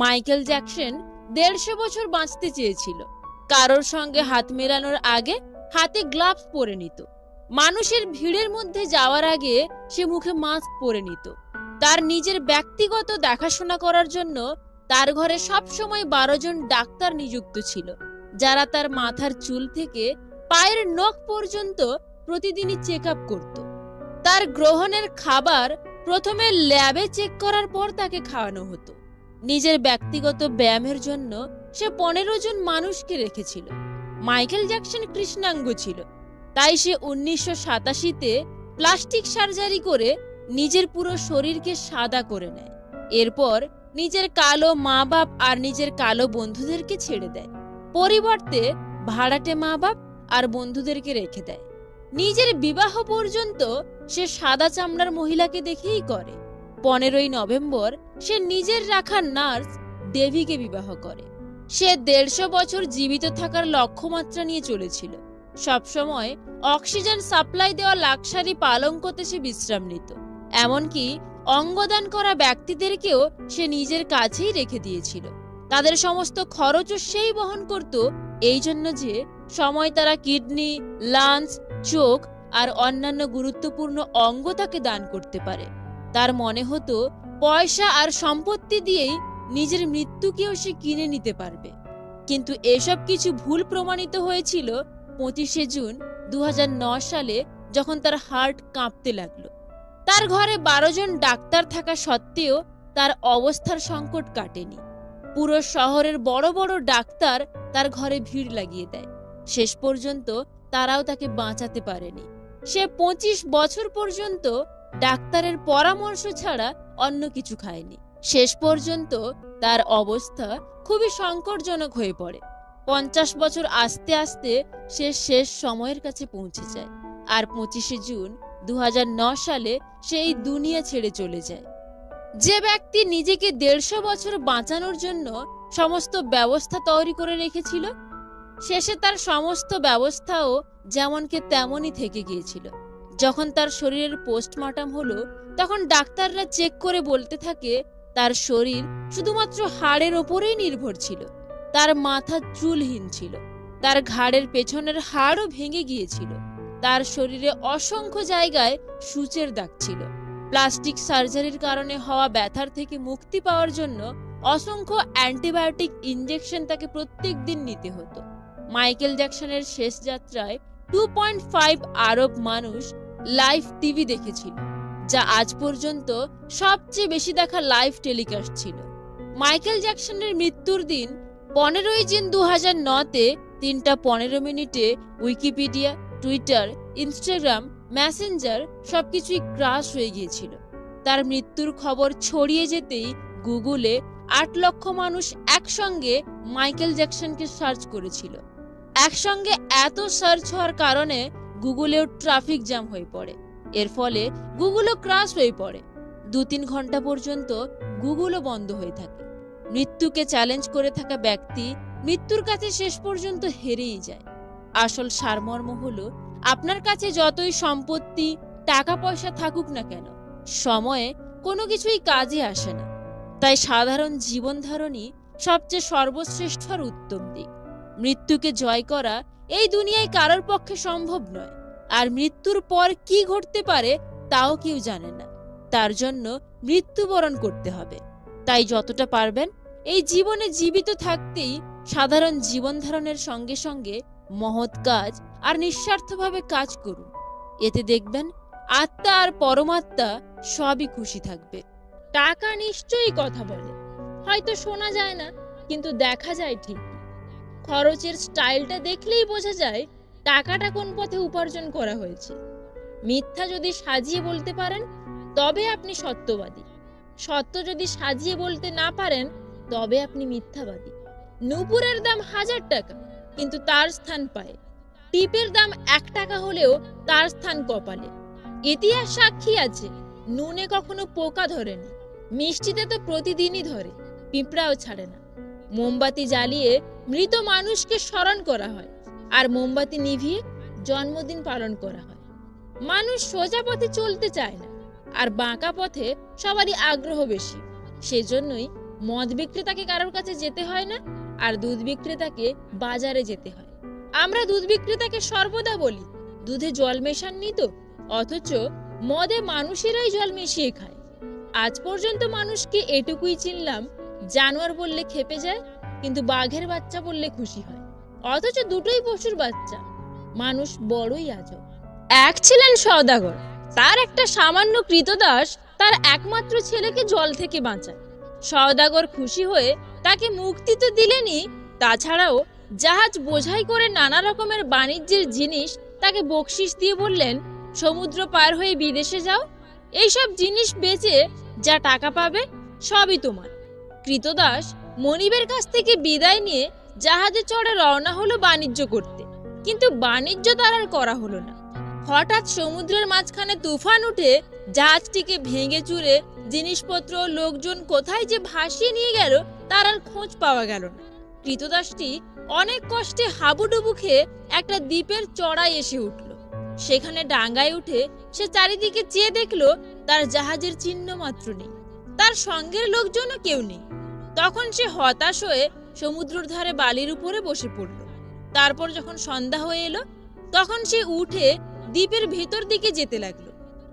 Michael Jackson দেড়শো বছর বাঁচতে চেয়েছিল। কারোর সঙ্গে হাত মেলানোর আগে হাতে গ্লাভস পরে নিত। মানুষের ভিড়ের মধ্যে যাওয়ার আগে সে মুখে মাস্ক পরে নিত। তার নিজের ব্যক্তিগত দেখাশোনা করার জন্য তার ঘরে সবসময় বারো জন ডাক্তার নিযুক্ত ছিল, যারা তার মাথার চুল থেকে পায়ের নখ পর্যন্ত প্রতিদিনই চেক আপ করত। তার গ্রহণের খাবার প্রথমে ল্যাবে চেক করার পর তাকে খাওয়ানো হতো। নিজের ব্যক্তিগত ব্যায়ামের জন্য সে পনেরো জন মানুষকে রেখেছিল। মাইকেল জ্যাকসন কৃষ্ণাঙ্গ ছিল। তাই সে উনিশশো সাতাশিতে প্লাস্টিক সার্জারি করে নিজের পুরো শরীরকে সাদা করে নেয়। এরপর নিজের কালো মা বাপ আর নিজের কালো বন্ধুদেরকে ছেড়ে দেয়। পরিবর্তে ভাড়াটে মা বাপ আর বন্ধুদেরকে রেখে দেয়। নিজের বিবাহ পর্যন্ত সে সাদা চামড়ার মহিলাকে দেখেই করে। পনেরোই নভেম্বর সে নিজের রাখা নার্স দেবীকে বিবাহ করে। সে দেড়শো বছর জীবিত থাকার লক্ষ্যমাত্রা নিয়ে চলেছিল। সবসময় অক্সিজেন সাপ্লাই দেওয়া লাক্সারি পালঙ্কতে সে বিশ্রাম নিত। এমনকি অঙ্গদান করা ব্যক্তিদেরকেও সে নিজের কাছেই রেখে দিয়েছিল। তাদের সমস্ত খরচও সেই বহন করত, এই জন্য যে সময় তারা কিডনি লাঞ্চ চোখ আর অন্যান্য গুরুত্বপূর্ণ অঙ্গ তাকে দান করতে পারে। তার মনে হতো পয়সা আর সম্পত্তি দিয়েই নিজের মৃত্যুকেও সে কিনে নিতে পারবে। কিন্তু এসব কিছু ভুল প্রমাণিত হয়েছিল পঁচিশে জুন দু সালে যখন তার হার্ট কাঁপতে লাগল। তার ঘরে বারো জন ডাক্তার থাকা সত্ত্বেও তার অবস্থার সংকট কাটেনি। পুরো শহরের বড় বড় ডাক্তার তার ঘরে ভিড় লাগিয়ে দেয়। শেষ পর্যন্ত তারাও তাকে বাঁচাতে পারেনি। সে পঁচিশ বছর পর্যন্ত ডাক্তারের পরামর্শ ছাড়া অন্য কিছু খায়নি। শেষ পর্যন্ত তার অবস্থা খুবই সংকটজনক হয়ে পড়ে। পঞ্চাশ বছর আস্তে আস্তে সে শেষ সময়ের কাছে পৌঁছে যায় আর পঁচিশে জুন দু সালে সে এই দুনিয়া ছেড়ে চলে যায়। যে ব্যক্তি নিজেকে দেড়শো বছর বাঁচানোর জন্য সমস্ত ব্যবস্থা তৈরি করে রেখেছিল, শেষে তার সমস্ত ব্যবস্থাও যেমনকে তেমনই থেকে গিয়েছিল। যখন তার শরীরের পোস্টমর্টম হলো, তখন ডাক্তাররা চেক করে বলতে থাকে, তার শরীর শুধুমাত্র হাড়ের ওপরেই নির্ভর ছিল। তার মাথা চুলহীন ছিল। তার ঘাড়ের পেছনের হাড়ও ভেঙে গিয়েছিল। তার শরীরে অসংখ্য জায়গায় সূচের দাগ ছিল। প্লাস্টিক সার্জারির কারণে হওয়া ব্যথার থেকে মুক্তি পাওয়ার জন্য অসংখ্য অ্যান্টিবায়োটিক ইনজেকশন তাকে প্রত্যেক দিন নিতে হতো। মাইকেল জ্যাকসনের শেষ যাত্রায় টু পয়েন্ট ফাইভ আরব মানুষ লাইভ টিভি দেখেছিল, যা আজ পর্যন্ত সবচেয়ে বেশি দেখা লাইভ টেলিকাস্ট ছিল। মাইকেল জ্যাকসনের মৃত্যুর দিন পনেরোই জুন দু হাজার নতে তিনটা পনেরো মিনিটে উইকিপিডিয়া, টুইটার, ইনস্টাগ্রাম, মেসেঞ্জার সবকিছুই ক্রাশ হয়ে গিয়েছিল। তার মৃত্যুর খবর ছড়িয়ে যেতেই গুগলে আট লক্ষ মানুষ একসঙ্গে মাইকেল জ্যাকসনকে সার্চ করেছিল। একসঙ্গে এত সার্চ হওয়ার কারণে গুগলেও ট্রাফিক জ্যাম হয়ে পড়ে। এর ফলে গুগলও ক্রাশ হয়ে পড়ে। দু তিন ঘণ্টা পর্যন্ত গুগলও বন্ধ হয়ে থাকে। মৃত্যুকে চ্যালেঞ্জ করে থাকা ব্যক্তি মৃত্যুর কাছে শেষ পর্যন্ত হেরেই যায়। আসল সারমর্ম হলো, আপনার কাছে যতই সম্পত্তি টাকা পয়সা থাকুক না কেন, সময়ে কোনো কিছুই কাজে আসে না। তাই সাধারণ জীবন ধারণই সবচেয়ে সর্বশ্রেষ্ঠ আর উত্তম দিক। মৃত্যুকে জয় করা এই দুনিয়ায় কারোর পক্ষে সম্ভব নয়। আর মৃত্যুর পর কি ঘটতে পারে, তাও কেউ জানে না। তার জন্য মৃত্যুবরণ করতে হবে। তাই যতটা পারবেন, এই জীবনে জীবিত থাকতেই সাধারণ জীবন ধারণের সঙ্গে সঙ্গে মহৎ কাজ আর নিঃস্বার্থভাবে কাজ করুন। এতে দেখবেন আত্মা আর পরমাত্মা সবই খুশি থাকবে। টাকা নিশ্চয়ই কথা বলে। হয়তো শোনা যায় না, কিন্তু দেখা যায় ঠিক। খরচের স্টাইলটা দেখলেই বোঝা যায় টাকাটা কোন পথে উপার্জন করা হয়েছে। মিথ্যা যদি সাজিয়ে বলতে পারেন, তবে আপনি সত্যবাদী। সত্য যদি সাজিয়ে বলতে না পারেন, তবে আপনি মিথ্যাবাদী। নুপুরের দাম হাজার টাকা, কিন্তু তার স্থান পায়। টিপের দাম এক টাকা হলেও তার স্থান কপালে। ইতিহাস সাক্ষী আছে, নুনে কখনো পোকা ধরেনি। মিষ্টিতে তো প্রতিদিনই ধরে, পিঁপড়াও ছাড়ে না। মোমবাতি জ্বালিয়ে মৃত মানুষকে স্মরণ করা হয় আর মোমবাতি নিভিয়ে জন্মদিন পালন করা হয়। মানুষ সোজা পথে চলতে চায় না আর বাঁকা পথে সবারই আগ্রহ বেশি। সেজন্যই মদ বিক্রেতাকে কারোর কাছে যেতে হয় না আর দুধ বিক্রেতাকে বাজারে যেতে হয়। আমরা দুধ বিক্রেতাকে সর্বদা বলি, দুধে জল মেশাননি তো, অথচ মদে মানুষেরাই জল মিশিয়ে খায়। আজ পর্যন্ত মানুষকে এটুকুই চিনলাম জানোয়ার বললে খেপে যায়, কিন্তু বাঘের বাচ্চা বললে খুশি হয়। অথচ দুটোই পশুর বাচ্চা। মানুষ বড়ই আজব। এক ছিলেন সওদাগর। তার একটা সামান্য কৃতদাস তার একমাত্র ছেলেকে জল থেকে বাঁচায়। সওদাগর খুশি হয়ে তাকে মুক্তি তো দিলেনই, তাছাড়াও জাহাজ বোঝাই করে নানা রকমের বাণিজ্যের জিনিস তাকে বকশিস দিয়ে বললেন, সমুদ্র পার হয়ে বিদেশে যাও। এইসব জিনিস বেচে যা টাকা পাবে সবই তোমার। কৃতদাস মনিবের কাছ থেকে বিদায় নিয়ে জাহাজে চড়ে রওনা হলো বাণিজ্য করতে। কিন্তু বাণিজ্য তার আর করা হলো না। হঠাৎ সমুদ্রের মাঝখানে তুফান উঠে জাহাজটিকে ভেঙে চুরে জিনিসপত্র, লোকজন কোথায় যে ভাসিয়ে নিয়ে গেল তার আর খোঁজ পাওয়া গেল না। কৃতদাসটি অনেক কষ্টে হাবুডুবু খেয়ে একটা দ্বীপের চড়াই এসে উঠল। সেখানে ডাঙ্গায় উঠে সে চারিদিকে চেয়ে দেখল তার জাহাজের চিহ্ন মাত্র নেই। তার সঙ্গের লোকজনও কেউ নেই। তখন সে হতাশ হয়ে সমুদ্রের ধারে বালির উপরে বসে পড়ল। তারপর যখন সন্ধ্যা হয়ে এলো, তখন সে উঠে দ্বীপের ভেতর দিকে যেতে লাগল।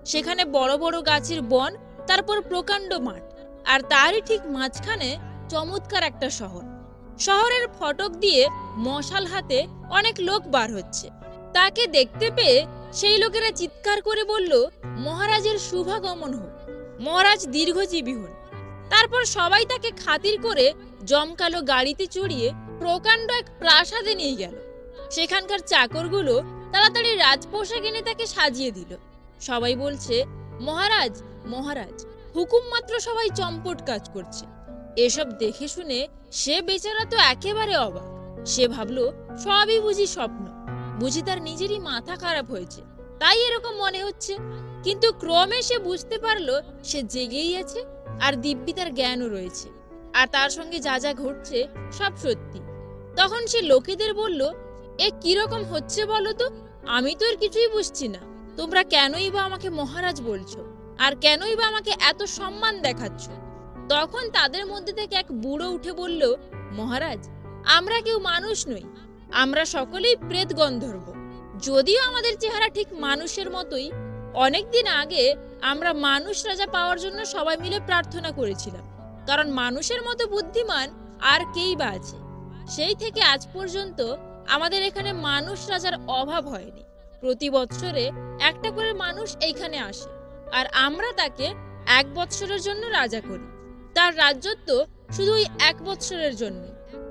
সেখানে বড় বড় গাছের বন, তারপর প্রকাণ্ড মাঠ, আর তারই ঠিক মাঝখানে চমৎকার একটা শহর। শহরের ফটক দিয়ে মশাল হাতে অনেক লোক বার হচ্ছে। তাকে দেখতে পেয়ে সেই লোকেরা চিৎকার করে বলল, মহারাজের শুভাগমন হোক। মহারাজ দীর্ঘজীবী হন। তারপর সবাই তাকে খাতির করে জমকালো গাড়িতে চড়িয়ে প্রকাণ্ড এক প্রাসাদে নিয়ে গেল। সেখানকার চাকরগুলো তাড়াতাড়ি রাজপোশাক এনে তাকে সাজিয়ে দিল। সবাই বলছে, মহারাজ মহারাজ, হুকুম মাত্র সবাই চম্পট কাজ করছে। এসব দেখে শুনে সে বেচারা তো একেবারে অবাক। সে ভাবলো, সবই বুঝি স্বপ্ন। বুঝি তার নিজেরই মাথা খারাপ হয়েছে। তাই এরকম মনে হচ্ছে। কিন্তু ক্রমে সে বুঝতে পারল সে জেগেই আছে আর দিব্যি তার জ্ঞানও রয়েছে। আর তার সঙ্গে যা যা ঘটছে সব সত্যি। তখন সে লোকেদের বলল, এ কীরকম হচ্ছে বলো তো? আমি তো এর কিছুই বুঝছি না। তোমরা কেনই বা আমাকে মহারাজ বলছো? আর কেনই বা আমাকে এত সম্মান দেখাচ্ছ? তখন তাদের মধ্যে থেকে এক বুড়ো উঠে বলল, মহারাজ, আমরা কেউ মানুষ নই। আমরা সকলেই প্রেত গন্ধর্ব। যদিও আমাদের চেহারা ঠিক মানুষের মতোই অনেকদিন আগে আমরা মানুষ রাজা পাওয়ার জন্য সবাই মিলে প্রার্থনা করেছিলাম, কারণ মানুষের মতো বুদ্ধিমান আর কেই বা আছে। সেই থেকে আজ পর্যন্ত আমাদের এখানে মানুষ রাজার অভাব হয়নি। প্রতি বৎসরে একটা করে মানুষ এইখানে আসে, আর আমরা তাকে এক বৎসরের জন্য রাজা করি। তার রাজ্যত্ব শুধু ওই এক বৎসরের জন্য।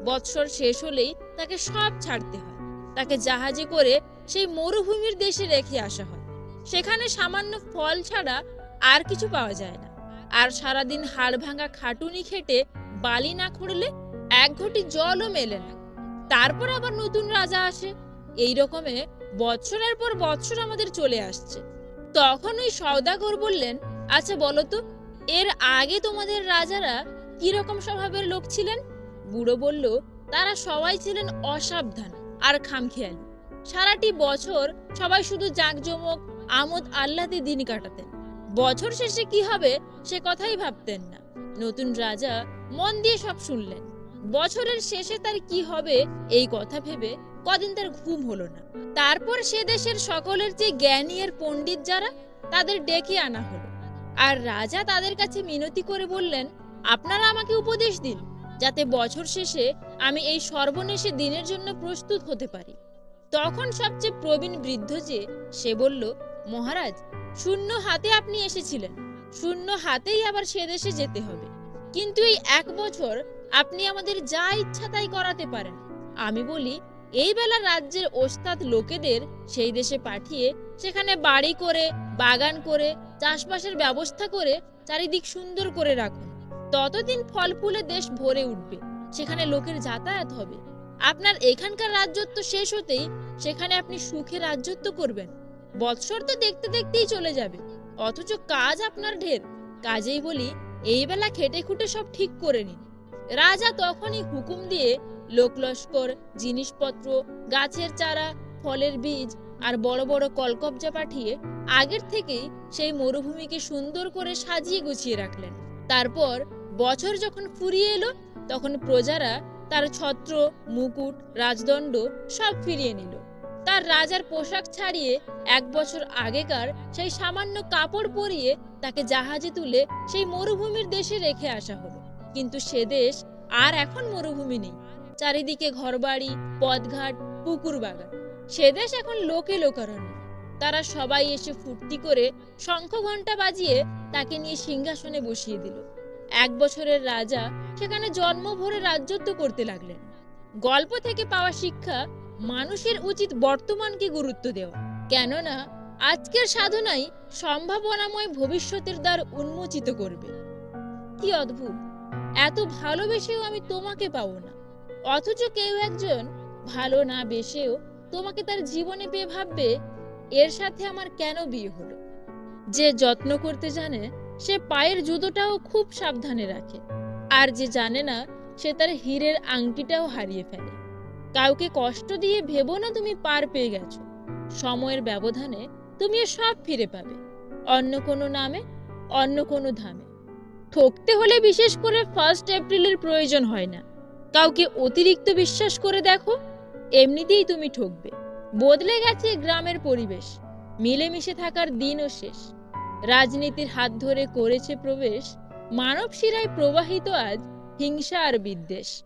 বৎসর শেষ হলেই তাকে সব ছাড়তে হয়। তাকে জাহাজে করে সেই মরুভূমির দেশে রেখে আসা হয়। সেখানে সামান্য ফল ছাড়া আর কিছু পাওয়া যায় না। আর সারাদিন হাড় ভাঙা খাটুনি খেটে বালি না খুঁড়লে এক ঘটি জলও মেলে না। তারপর আবার নতুন রাজা আসে। এই রকমে বৎসরের পর বৎসর আমাদের চলে আসছে। তখন ওই সওদাগর বললেন আচ্ছা বলো তো, এর আগে তোমাদের রাজারা কি রকম স্বভাবের লোক ছিলেন? বুড়ো বলল, তারা সবাই ছিলেন অসাবধান আর খামখেয়ালি। সারাটি বছর সবাই শুধু জাঁকজমক আমোদ আহ্লাদে দিন কাটাতেন। বছর শেষে কি হবে সে কথাই ভাবতেন না। নতুন রাজা মন দিয়ে সব শুনলেন। বছরের শেষে তার কি হবে এই কথা ভেবে কদিন তার ঘুম হলো না। তারপর সে দেশের সকলের যে জ্ঞানী আর পণ্ডিত যারা, তাদের ডেকে আনা হলো। আর রাজা তাদের কাছে মিনতি করে বললেন, আপনারা আমাকে উপদেশ দিন, যাতে বছর শেষে আমি এই সর্বনেশে দিনের জন্য প্রস্তুত হতে পারি। তখন সবচেয়ে প্রবীণ বৃদ্ধ যে, সে বলল মহারাজ, শূন্য হাতে আপনি এসেছিলেন। শূন্য হাতেই আবার সে দেশে যেতে হবে। কিন্তু এই এক বছর আপনি আমাদের যা ইচ্ছা তাই করাতে পারেন। আমি বলি, এই বেলা রাজ্যের ওস্তাদ লোকেদের সেই দেশে পাঠিয়ে সেখানে বাড়ি করে, বাগান করে, চাষবাসের ব্যবস্থা করে চারিদিক সুন্দর করে রাখুন। ততদিন ফল ফুলে দেশ ভরে উঠবে। সেখানে লোকের যাতায়াত হবে। আপনার এখানকার রাজ্যত্ব শেষ হতেই সেখানে আপনি সুখে রাজ্যত্ব করবেন। বৎসর তো দেখতে দেখতেই চলে যাবে। অথচ কাজ আপনার ঢের। কাজেই বলি, এই বেলা খেটে খুঁটে সব ঠিক করে নিন। রাজা তখনই হুকুম দিয়ে লোকলস্কর, জিনিসপত্র, গাছের চারা, ফলের বীজ আর বড় বড় কলকবজা পাঠিয়ে আগের থেকেই সেই মরুভূমিকে সুন্দর করে সাজিয়ে গুছিয়ে রাখলেন। তারপর বছর যখন ফুরিয়ে এলো, তখন প্রজারা তার ছত্র, মুকুট, রাজদণ্ড সব ফিরিয়ে নিল। তার রাজার পোশাক ছাড়িয়ে এক বছর আগেকার সেই সামান্য কাপড় পরিয়ে তাকে জাহাজে তুলে সেই মরুভূমির দেশে রেখে আসা হলো। কিন্তু সে দেশ আর এখন মরুভূমি নেই। চারিদিকে ঘরবাড়ি, পথঘাট, পুকুর বাগান। সে দেশ এখন লোকে লোকারণ্য। তারা সবাই এসে ফুর্তি করে শঙ্খ ঘণ্টা বাজিয়ে তাকে নিয়ে সিংহাসনে বসিয়ে দিল। এক বছরের রাজা সেখানে জন্ম ভরে রাজ্যত্ব করতে লাগলেন। গল্প থেকে পাওয়া শিক্ষা মানুষের উচিত বর্তমানকে গুরুত্ব দেওয়া। কেননা, আজকের সাধনাই সম্ভাবনাময় ভবিষ্যতের দ্বার উন্মোচিত করবে। কি অদ্ভুত! এত ভালোবেসেও আমি তোমাকে পাবো না। অথচ কেউ একজন ভালো না বেসেও তোমাকে তার জীবনে পেয়ে ভাববে, এর সাথে আমার কেন বিয়ে হলো? যে যত্ন করতে জানে, সে পায়ের জুতোটাও খুব সাবধানে রাখে। আর যে জানে না, সে তার হীরের আংটিটাও হারিয়ে ফেলে। কাউকে কষ্ট দিয়ে ভেবো না তুমি পার পেয়ে গেছো। সময়ের ব্যবধানে তুমি সব ফিরে পাবে। অন্য কোনো নামে, অন্য কোনো ধামে। ঠকতে হলে বিশেষ করে ফার্স্ট এপ্রিলের প্রয়োজন হয় না। কাউকে অতিরিক্ত বিশ্বাস করে দেখো, এমনিতেই তুমি ঠকবে। বদলে গেছে গ্রামের পরিবেশ, মিলেমিশে থাকার দিনও শেষ। রাজনীতির হাত ধরে করেছে প্রবেশ মানব শিরায় প্রবাহিত আজ হিংসা আর বিদ্বেষ।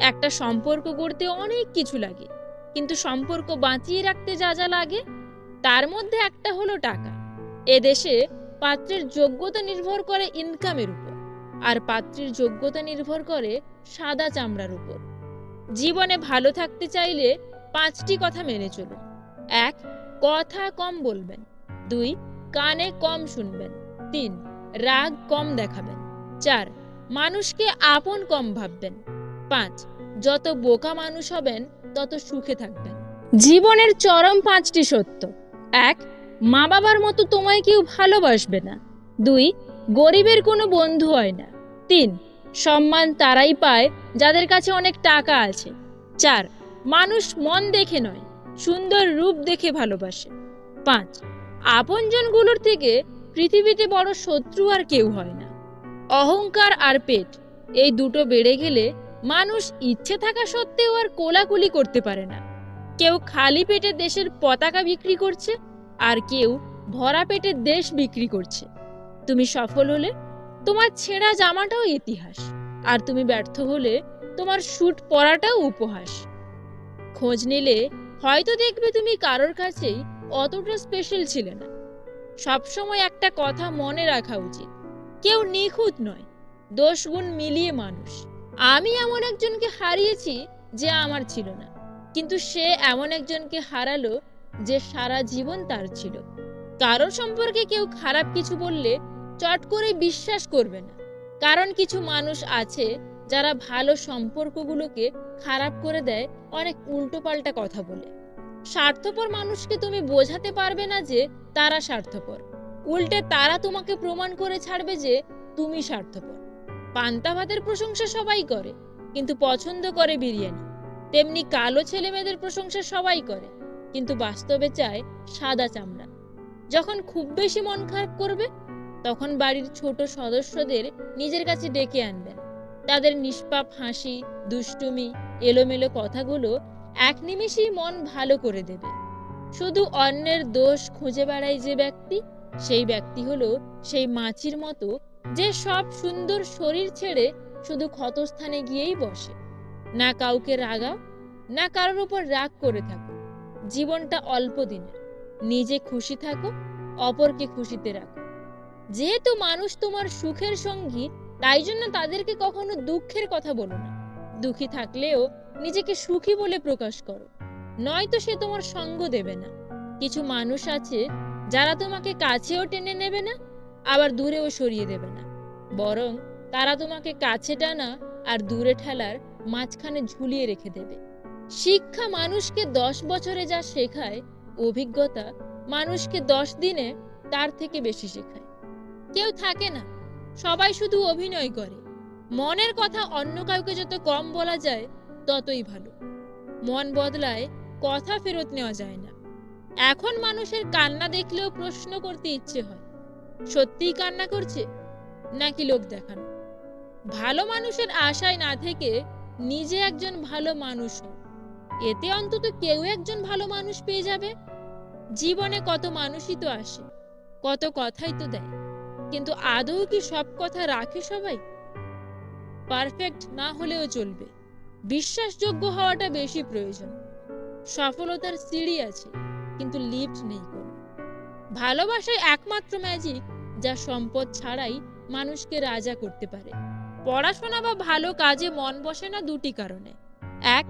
একটা সম্পর্ক গড়তে অনেক কিছু লাগে। কিন্তু সম্পর্ক বাঁচিয়ে রাখতে যা যা লাগে, তার মধ্যে একটা হলো টাকা। এদেশে পাত্রের যোগ্যতা নির্ভর করে ইনকামের উপর, আর পাত্রের যোগ্যতা নির্ভর করে সাদা চামড়ার উপর। জীবনে ভালো থাকতে চাইলে পাঁচটি কথা মেনে চলুন। এক, কথা কম বলবেন। দুই, কানে কম শুনবেন। তিন, রাগ কম দেখাবেন। চার, মানুষকে আপন কম ভাববেন। পাঁচ। যত বোকা মানুষ হবেন, তত সুখে থাকবেন। জীবনের চরম পাঁচটি সত্য। এক মা বাবার মতো তোমায় কেউ ভালোবাসবে না। দুই, গরিবের কোনো বন্ধু হয় না। তিন, সম্মান তারাই পায়, যাদের কাছে অনেক টাকা আছে। চার, মানুষ মন দেখে নয়, সুন্দর রূপ দেখে ভালোবাসে। পাঁচ, আপনজনগুলোর থেকে পৃথিবীতে বড় শত্রু আর কেউ হয় না। অহংকার আর পেট, এই দুটো বেড়ে গেলে মানুষ ইচ্ছে থাকা সত্ত্বেও আর কোলাকুলি করতে পারে না। কেউ খালি পেটে দেশের পতাকা বিক্রি করছে, আর কেউ ভরা পেটে দেশ বিক্রি করছে। তুমি সফল হলে তোমার ছেঁড়া জামাটাও ইতিহাস, আর তুমি ব্যর্থ হলে তোমার স্যুট পরাটাও উপহাস। খোঁজ নিলে হয়তো দেখবে তুমি কারোর কাছেই অতটা স্পেশাল ছিলে না। সবসময় একটা কথা মনে রাখা উচিত, কেউ নিখুঁত নয়, দোষগুণ মিলিয়ে মানুষ। আমি এমন একজনকে হারিয়েছি যে আমার ছিল না। কিন্তু সে এমন একজনকে হারালো যে সারা জীবন তার ছিল। কারও সম্পর্কে কেউ খারাপ কিছু বললে চট করে বিশ্বাস করবে না। কারণ কিছু মানুষ আছে যারা ভালো সম্পর্কগুলোকে খারাপ করে দেয়, অনেক উল্টোপাল্টা কথা বলে। স্বার্থপর মানুষকে তুমি বোঝাতে পারবে না যে তারা স্বার্থপর। উল্টে তারা তোমাকে প্রমাণ করে ছাড়বে যে তুমি স্বার্থপর। পান্তা ভাতের প্রশংসা সবাই করে, কিন্তু পছন্দ করে বিরিয়ানি। তেমনি কালো ছেলে মেয়েদের প্রশংসা সবাই করে, কিন্তু বাস্তবে চায় সাদা চামড়া। যখন খুব বেশি মন খারাপ করবে, তখন বাড়ির ছোট সদস্যদের নিজের কাছে ডেকে আনবেন। তাদের নিষ্পাপ হাসি, দুষ্টুমি, এলোমেলো কথাগুলো এক নিমেষেই মন ভালো করে দেবে। শুধু অন্যের দোষ খুঁজে বেড়ায় যে ব্যক্তি, সেই ব্যক্তি হলো সেই মাছির মতো যে সব সুন্দর শরীর ছেড়ে শুধু ক্ষতস্থানে গিয়েই বসে। না কাউকে রাগাও, না কারোর উপর রাগ করে থাকো। জীবনটা অল্প দিনের। নিজে খুশি থাকো, অপরকে খুশিতে রাখো। যেহেতু মানুষ তোমার সুখের সঙ্গী, তাই জন্য তাদেরকে কখনো দুঃখের কথা বলো না। দুঃখী থাকলেও নিজেকে সুখী বলে প্রকাশ করো। নয়তো সে তোমার সঙ্গ দেবে না। কিছু মানুষ আছে যারা তোমাকে কাছেও টেনে নেবে না আবার দূরেও সরিয়ে দেবে না। বরং তারা তোমাকে কাছে টানা আর দূরে ঠেলার মাঝখানে ঝুলিয়ে রেখে দেবে। শিক্ষা মানুষকে দশ বছরে যা শেখায়, অভিজ্ঞতা মানুষকে দশ দিনে তার থেকে বেশি শেখায়। কেউ থাকে না, সবাই শুধু অভিনয় করে। মনের কথা অন্য কাউকে যত কম বলা যায়, ততই ভালো। মন বদলায়, কথা ফেরত নেওয়া যায় না। এখন মানুষের কান্না দেখলেও প্রশ্ন করতে ইচ্ছে হয়। সত্যিই কান্না করছে? নাকি লোক দেখানো? ভালো মানুষের আশায় না থেকে নিজে একজন ভালো মানুষ এতে অন্তত কেউ একজন ভালো মানুষ পেয়ে যাবে। জীবনে কত মানুষই তো আসে, কত কথাই তো দেয়। কিন্তু আদৌ কি সব কথা রাখে সবাই? পারফেক্ট না হলেও চলবে। বিশ্বাসযোগ্য হওয়াটা বেশি প্রয়োজন। সফলতার সিঁড়ি আছে, কিন্তু লিফট নেই কোনো। ভালোবাসায় একমাত্র ম্যাজিক যা সম্পদ ছাড়াই মানুষকে রাজা করতে পারে। পড়াশোনা বা ভালো কাজে মন বসে না দুটি কারণে। এক,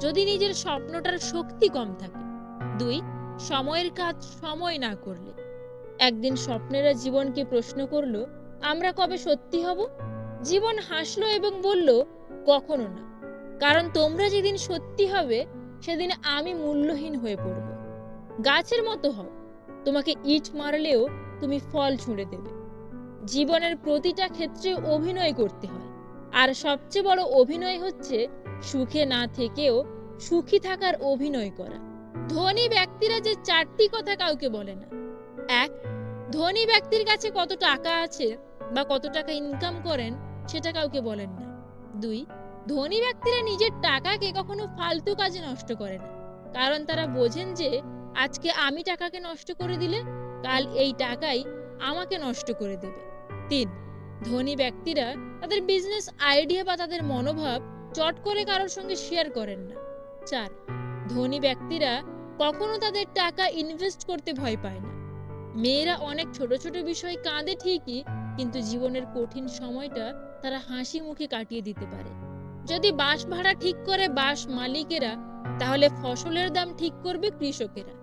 যদি নিজের স্বপ্নটার শক্তি কম থাকে। দুই, সময়ের কাজ সময় না করলে। একদিন স্বপ্নেরা জীবনকে প্রশ্ন করল, আমরা কবে সত্যি হব? জীবন হাসলো এবং বলল, কখনো না। কারণ তোমরা যেদিন সত্যি হবে, সেদিন আমি মূল্যহীন হয়ে পড়ব। গাছের মতো হও। তোমাকে ইট মারলেও তুমি ফল ছুঁড়ে দেবে। জীবনের প্রতিটা ক্ষেত্রে অভিনয় করতে হয়। আর সবচেয়ে বড় অভিনয় হচ্ছে সুখে না থেকেও সুখী থাকার অভিনয় করা। ধনী ব্যক্তিরা যে চারটি কথা কাউকে বলে না। এক, ধনী ব্যক্তির কাছে কত টাকা আছে বা কত টাকা ইনকাম করেন সেটা কাউকে বলেন না। দুই, ধনী ব্যক্তিরা নিজের টাকাকে কখনো ফালতু কাজে নষ্ট করে না। কারণ তারা বোঝেন যে আজকে আমি টাকাকে নষ্ট করে দিলে, কাল এই টাকাই আমাকে নষ্ট করে দেবে। তিন, ধনী ব্যক্তিরা তাদের বিজনেস আইডিয়া বা তাদের মনোভাব চট করে কারোর সঙ্গে শেয়ার করেন না। চার, ধনী ব্যক্তিরা কখনো তাদের টাকা ইনভেস্ট করতে ভয় পায় না। মেয়েরা অনেক ছোট ছোট বিষয় কাঁদে ঠিকই, কিন্তু জীবনের কঠিন সময়টা তারা হাসি মুখে কাটিয়ে দিতে পারে। যদি বাস ভাড়া ঠিক করে বাস মালিকেরা, তাহলে ফসলের দাম ঠিক করবে কৃষকেরা।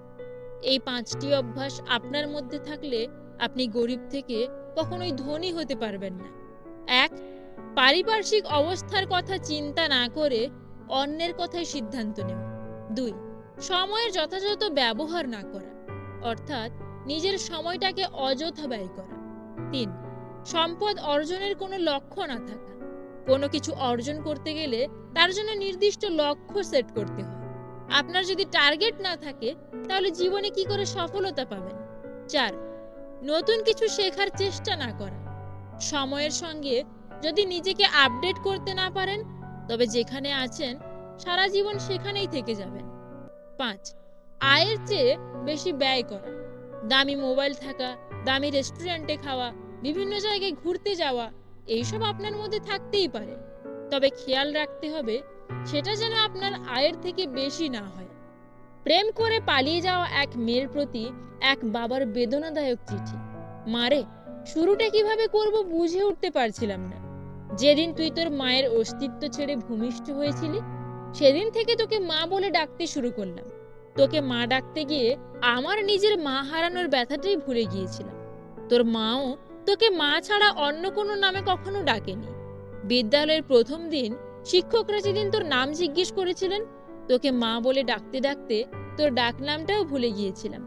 এই পাঁচটি অভ্যাস আপনার মধ্যে থাকলে আপনি গরিব থেকে কখনোই ধনী হতে পারবেন না। এক, পারিপার্শ্বিক অবস্থার কথা চিন্তা না করে অন্যের কথায় সিদ্ধান্ত নেওয়া। দুই, সময়ের যথাযথ ব্যবহার না করা, অর্থাৎ নিজের সময়টাকে অযথা ব্যয় করা। তিন, সম্পদ অর্জনের কোনো লক্ষ্য না থাকা। কোনো কিছু অর্জন করতে গেলে তার জন্য নির্দিষ্ট লক্ষ্য সেট করতে হয়। আপনার যদি টার্গেট না থাকে, তাহলে জীবনে কি করে সফলতা পাবেন? চার, নতুন কিছু শেখার চেষ্টা না করা। সময়ের সঙ্গে যদি নিজেকে আপডেট করতে না পারেন, তবে যেখানে আছেন, সারা জীবন সেখানেই থেকে যাবেন। পাঁচ, আয়ের চেয়ে বেশি ব্যয় করা। দামি মোবাইল থাকা, দামি রেস্টুরেন্টে খাওয়া, বিভিন্ন জায়গায় ঘুরতে যাওয়া, এইসব আপনার মধ্যে থাকতেই পারে। তবে খেয়াল রাখতে হবে সেটা যেন আপনার আয়ের থেকে বেশি না হয়। প্রেম করে পালিয়ে যাওয়া এক মেয়ের প্রতি এক বাবার বেদনাদায়ক চিঠি। মারে শুরুটা কীভাবে করব বুঝে উঠতে পারছিলাম না। যেদিন তুই তোর মায়ের অস্তিত্ব ছেড়ে ভূমিষ্ঠ হয়েছিলি, সেদিন থেকে তোকে মা বলে ডাকতে শুরু করলাম। তোকে মা ডাকতে গিয়ে আমার নিজের মা হারানোর ব্যথাটাই ভুলে গিয়েছিলাম। তোর মাও তোকে মা ছাড়া অন্য কোনো নামে কখনো ডাকেনি। বিদ্যালয়ের প্রথম দিন শিক্ষকরা যেদিন তোর নাম জিজ্ঞেস করেছিলেন, তোকে মা বলে ডাকতে ডাকতে তোর ডাক নামটাও ভুলে গিয়েছিলাম।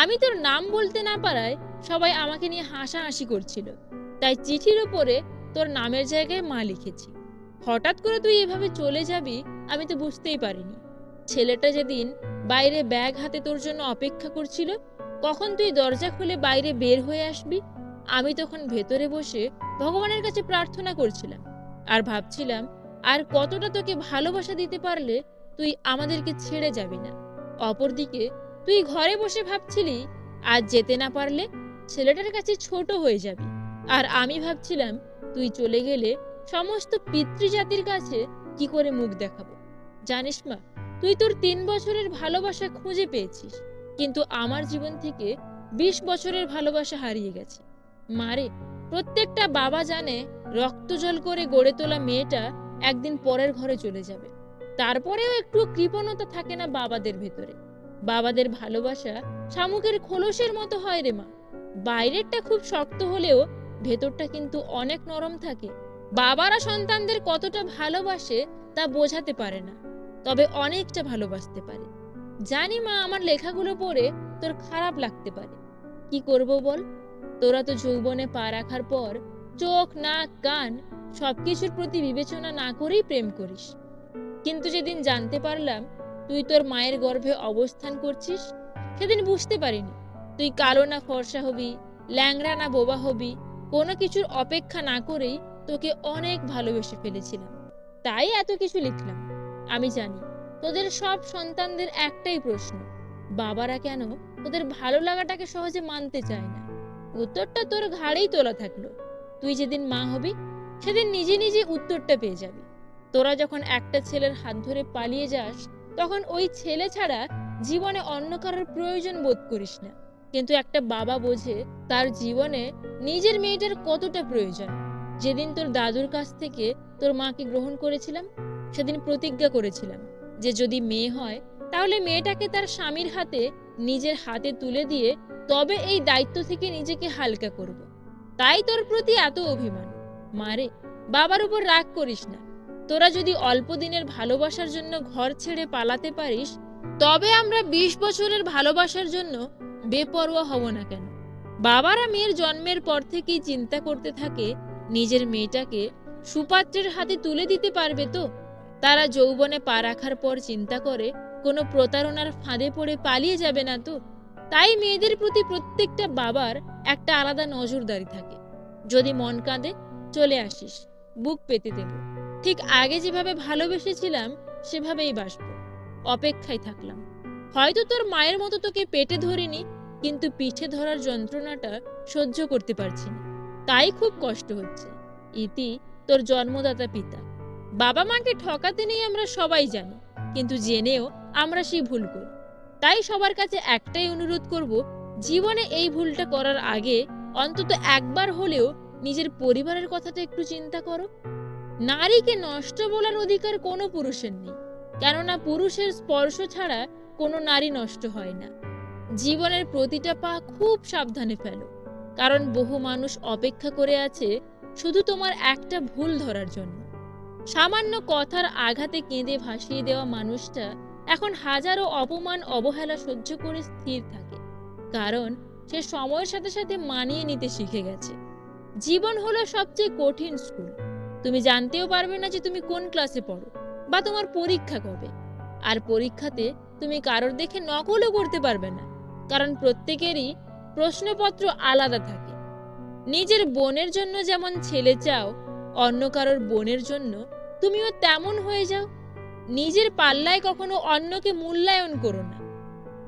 আমি তোর নাম বলতে না পারায় সবাই আমাকে নিয়ে হাসাহাসি করছিল। তাই চিঠির ওপরে তোর নামের জায়গায় মা লিখেছি। হঠাৎ করে তুই এভাবে চলে যাবি, আমি তো বুঝতেই পারিনি। ছেলেটা যেদিন বাইরে ব্যাগ হাতে তোর জন্য অপেক্ষা করছিল, কখন তুই দরজা খুলে বাইরে বের হয়ে আসবি? আমি তখন ভেতরে বসে ভগবানের কাছে প্রার্থনা করছিলাম। আর ভাবছিলাম আর কতটা তোকে ভালোবাসা দিতে পারলে তুই আমাদেরকে ছেড়ে যাবি না। অপরদিকে, তুই ঘরে বসে ভাবছিলি, আজ যেতে না পারলে ছেলেটার কাছে ছোট হয়ে যাবি। আর আমি ভাবছিলাম, তুই চলে গেলে সমস্ত পিতৃজাতির কাছে কি করে মুখ দেখাবো? জানিস মা, তুই তোর তিন বছরের ভালোবাসা খুঁজে পেয়েছিস, কিন্তু আমার জীবন থেকে বিশ বছরের ভালোবাসা হারিয়ে গেছে। মারে প্রত্যেকটা বাবা জানে রক্ত জল করে গড়ে তোলা মেয়েটা একদিন পরের ঘরে চলে যাবে। তারপরেও একটু কৃপণতা থাকে না বাবাদের ভেতরে। বাবাদের ভালোবাসা শামুকের খোলসের মতো হয় রে মা। বাইরেরটা খুব শক্ত হলেও ভেতরটা কিন্তু অনেক নরম থাকে। বাবারা সন্তানদের কতটা ভালোবাসে তা বোঝাতে পারে না, তবে অনেকটা ভালোবাসতে পারে। জানি মা, আমার লেখাগুলো পড়ে তোর খারাপ লাগতে পারে। কি করব বল? তোরা তো যৌবনে পা রাখার পর চোখ, নাক, কান সবকিছুর প্রতি বিবেচনা না করেই প্রেম করিস। কিন্তু যেদিন জানতে পারলাম তুই তোর মায়ের গর্ভে অবস্থান করছিস, সেদিন বুঝতে পারিনি। তুই কালো না ফর্সা হবি, ল্যাংড়া না বোবা হবি, কোনো কিছুর অপেক্ষা না করেই তোকে অনেক ভালোবেসে ফেলেছিলাম। তাই এত কিছু লিখলাম। আমি জানি তোদের সব সন্তানদের একটাই প্রশ্ন, বাবারা কেন তোদের ভালো লাগাটাকে সহজে মানতে চায় না? উত্তরটা তোর ঘাড়েই তোলা থাকল। তুই যেদিন মা হবি সেদিন নিজে নিজে উত্তরটা পেয়ে যাবি। তোরা যখন একটা ছেলের হাত ধরে পালিয়ে যাস, তখন ওই ছেলে ছাড়া জীবনে অন্য কারোর প্রয়োজন বোধ করিস না। কিন্তু একটা বাবা বোঝে তার জীবনে নিজের মেয়েটার কতটা প্রয়োজন। যেদিন তোর দাদুর কাছ থেকে তোর মাকে গ্রহণ করেছিলাম, সেদিন প্রতিজ্ঞা করেছিলাম যে যদি মেয়ে হয়, তাহলে মেয়েটাকে তার স্বামীর হাতে, নিজের হাতে তুলে দিয়ে তবে এই দায়িত্ব থেকে নিজেকে হালকা করব। তাই তোর প্রতি এত অভিমান। মারে, বাবার উপর রাগ করিস না। তোরা যদি অল্প দিনের ভালোবাসার জন্য ঘর ছেড়ে পালাতে পারিস, তবে আমরা বিশ বছরের ভালোবাসার জন্য বেপরোয়া হব না কেন? বাবারা মেয়ের জন্মের পর থেকেই চিন্তা করতে থাকে, নিজের মেয়েটাকে সুপাত্রের হাতে তুলে দিতে পারবে তো? তারা যৌবনে পা রাখার পর চিন্তা করে, কোনো প্রতারণার ফাঁদে পড়ে পালিয়ে যাবে না তো? তাই মেয়েদের প্রতি প্রত্যেকটা বাবার একটা আলাদা নজরদারি থাকে। যদি মন কাঁদে চলে আসিস, বুক পেতে দেব। ঠিক আগে যেভাবে ভালোবেসেছিলাম, সেভাবেই বাসব অপেক্ষায় থাকলাম। হয়তো তোর মায়ের মতো তোকে পেটে ধরিনি, কিন্তু পিঠে ধরার যন্ত্রণাটা সহ্য করতে পারছি না। তাই খুব কষ্ট হচ্ছে। ইতি তোর জন্মদাতা পিতা। বাবা মাকে ঠকাতে নেই আমরা সবাই জানি, কিন্তু জেনেও আমরা সেই ভুল করি। তাই সবার কাছে একটাই অনুরোধ করব, জীবনে এই ভুলটা করার আগে অন্তত একবার হলেও নিজের পরিবারের কথাটা একটু চিন্তা করো। নারীকে নষ্ট বলার অধিকার কোনো পুরুষের নেই। কেননা পুরুষের স্পর্শ ছাড়া কোনো নারী নষ্ট হয় না। জীবনের প্রতিটা পা খুব সাবধানে ফেলো। কারণ বহু মানুষ অপেক্ষা করে আছে শুধু তোমার একটা ভুল ধরার জন্য। সামান্য কথার আঘাতে কেঁদে ভাসিয়ে দেওয়া মানুষটা এখন হাজারো অপমান, অবহেলা সহ্য করে স্থির থাকে। কারণ সে সময়ের সাথে সাথে মানিয়ে নিতে শিখে গেছে। জীবন হলো সবচেয়ে কঠিন স্কুল তুমি জানতেও পারবে না যে তুমি কোন ক্লাসে পড়ো বা তোমার পরীক্ষা কবে। আর পরীক্ষাতে তুমি কারোর দেখে নকলও করতে পারবে না, কারণ প্রত্যেকেরই প্রশ্নপত্র আলাদা থাকে। নিজের বোনের জন্য যেমন ছেলে চাও, অন্য কারোর বোনের জন্য তুমিও তেমন হয়ে যাও। নিজের পাল্লায় কখনো অন্যকে মূল্যায়ন করো না।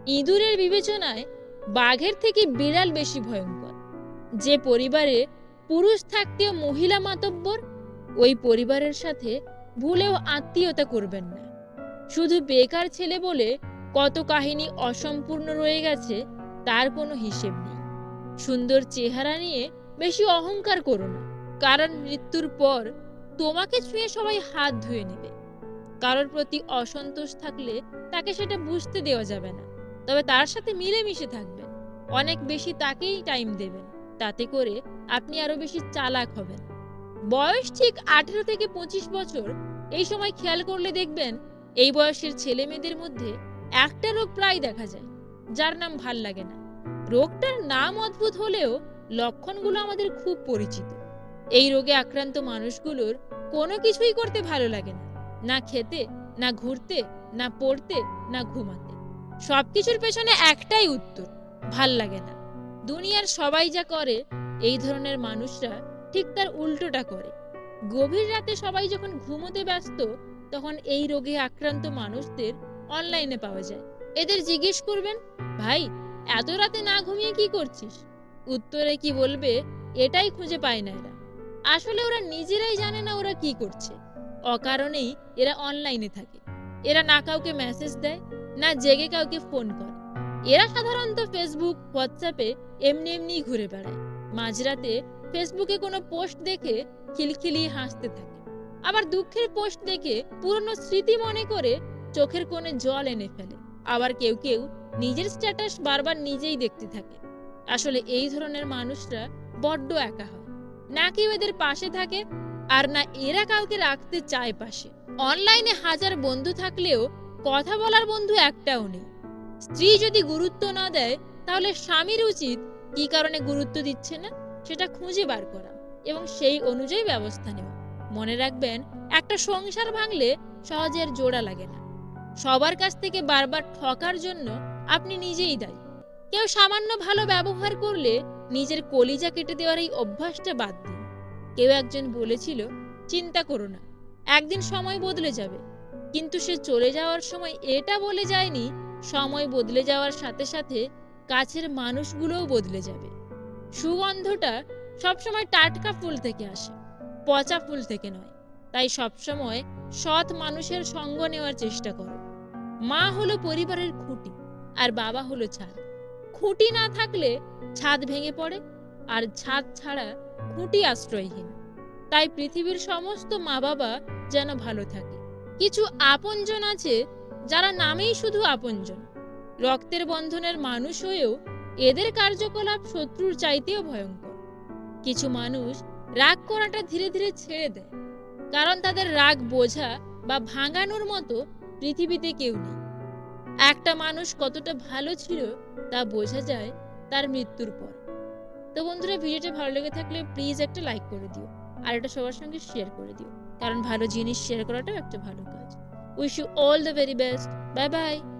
ইঁদুরের বিবেচনায় বাঘের থেকে বিড়াল বেশি ভয়ঙ্কর। যে পরিবারে পুরুষ থাকতেও মহিলা মাতব্বর, ওই পরিবারের সাথে ভুলেও আত্মীয়তা করবেন না। শুধু বেকার ছেলে বলে কত কাহিনী অসম্পূর্ণ রয়ে গেছে, তার কোনো হিসেব নেই। সুন্দর চেহারা নিয়ে বেশি অহংকার করো না, কারণ মৃত্যুর পর তোমাকে ছুঁয়ে সবাই হাত ধুয়ে নেবে। কারোর প্রতি অসন্তোষ থাকলে তাকে সেটা বুঝতে দেওয়া যাবে না, তবে তার সাথে মিলেমিশে থাকবেন অনেক বেশি তাকেই টাইম দেবেন। তাতে করে আপনি আরও বেশি চালাক হবেন। বয়স ঠিক আঠেরো থেকে পঁচিশ বছর, এই সময় খেয়াল করলে দেখবেন এই বয়সের ছেলে মেয়েদের মধ্যে একটা রোগ প্রায় দেখা যায়, যার নাম ভালো লাগে না। রোগটার নাম অদ্ভুত হলেও লক্ষণগুলো আমাদের খুব পরিচিত। এই রোগে আক্রান্ত মানুষগুলোর কোনো কিছুই করতে ভালো লাগে না। না খেতে, না ঘুরতে, না পড়তে, না ঘুমাতে। সবকিছুর পেছনে একটাই উত্তর, ভালো লাগে না। দুনিয়ার সবাই যা করে, এই ধরনের মানুষরা ঠিক তার উল্টোটা করে। গভীর রাতে সবাই যখন ঘুমোতে ব্যস্ত, তখন এই রোগে আক্রান্ত মানুষদের অনলাইনে পাওয়া যায়। এদের জিজ্ঞেস করবেন, ভাই, এত রাতে না ঘুমিয়ে কি করছিস? উত্তরে কি বলবে, এটাই খুঁজে পায় না এরা। আসলে ওরা নিজেরাই জানে না ওরা কি করছে। অকারণেই এরা অনলাইনে থাকে। এরা না কাউকে মেসেজ দেয়, না জেগে কাউকে ফোন করে। এরা সাধারণত ফেসবুক হোয়াটসঅ্যাপে এমনি এমনি ঘুরে বেড়ায়। মাঝরাতে ফেসবুকে কোনো পোস্ট দেখে খিলখিলিয়ে হাসতে থাকে। আবার দুঃখের পোস্ট দেখে পুরনো স্মৃতি মনে করে চোখের কোণে জল এনে ফেলে। আবার কেউ কেউ নিজের স্ট্যাটাস বারবার নিজেই দেখতে থাকে। আসলে এই ধরনের মানুষরা বড্ড একা হয়। না কেউ এদের পাশে থাকে আর না এরা কাউকে রাখতে চায় পাশে। অনলাইনে হাজার বন্ধু থাকলেও কথা বলার বন্ধু একটাও নেই। স্ত্রী যদি গুরুত্ব না দেয়, তাহলে স্বামীর উচিত কি কারণে গুরুত্ব দিচ্ছে না, সেটা খুঁজে বার করা এবং সেই অনুযায়ী ব্যবস্থা নেওয়া। মনে রাখবেন, একটা সংসার ভাঙলে সহজে আর জোড়া লাগে না। সবার কাছ থেকে বারবার ঠকার জন্য আপনি নিজেই দায়ী। কেউ সামান্য ভালো ব্যবহার করলে নিজের কলিজা কেটে দেওয়ার এই অভ্যাসটা বাদ দিন। কেউ একজন বলেছিল, চিন্তা করো না, একদিন সময় বদলে যাবে। কিন্তু সে চলে যাওয়ার সময় এটা বলে যায়নি সময় বদলে যাওয়ার সাথে সাথে কাছের মানুষগুলোও বদলে যাবে। সুগন্ধটা সবসময় টাটকা ফুল থেকে আসে, পচা ফুল থেকে নয়। তাই সবসময় সৎ মানুষের সঙ্গ নেওয়ার চেষ্টা করো। মা হলো পরিবারের খুঁটি, আর বাবা হলো ছাদ। খুঁটি না থাকলে ছাদ ভেঙে পড়ে, আর ছাদ ছাড়া খুঁটি আশ্রয়হীন। তাই পৃথিবীর সমস্ত মা বাবা যেন ভালো থাকে। কিছু আপনজন আছে যারা নামেই শুধু আপনজন। রক্তের বন্ধনের মানুষ হয়েও এদের কার্যকলাপ শত্রুর চাইতেও ভয়ঙ্কর। কিছু মানুষ রাগ করাটা ধীরে ধীরে ছেড়ে দেয়, কারণ তাদের রাগ বোঝা বা ভাঙানোর মতো পৃথিবীতে কেউ নেই। একটা মানুষ কতটা ভালো ছিল তা বোঝা যায় তার মৃত্যুর পর। তো বন্ধুরা, ভিডিওটা ভালো লেগে থাকলে প্লিজ একটা লাইক করে দিও, আর এটা সবার সঙ্গে শেয়ার করে দিও, কারণ ভালো জিনিস শেয়ার করাটাও একটা ভালো কাজ। Wish you all the very best. Bye bye.